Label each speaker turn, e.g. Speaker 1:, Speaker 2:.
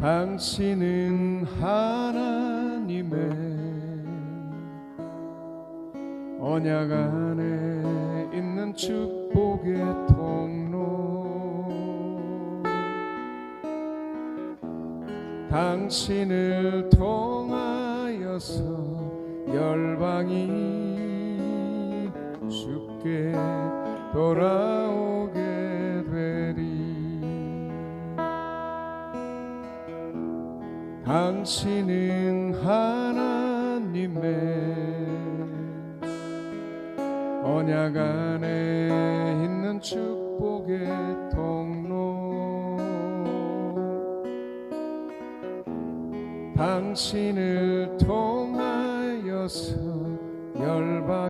Speaker 1: 당신은 하나님의 언약 안에 있는 축복의 통로. 당신을 통하여서 열방이 주께 돌아오 당신은 하나님의 언약 안에 있는 축복의 통로. 당신을 통하여서 열방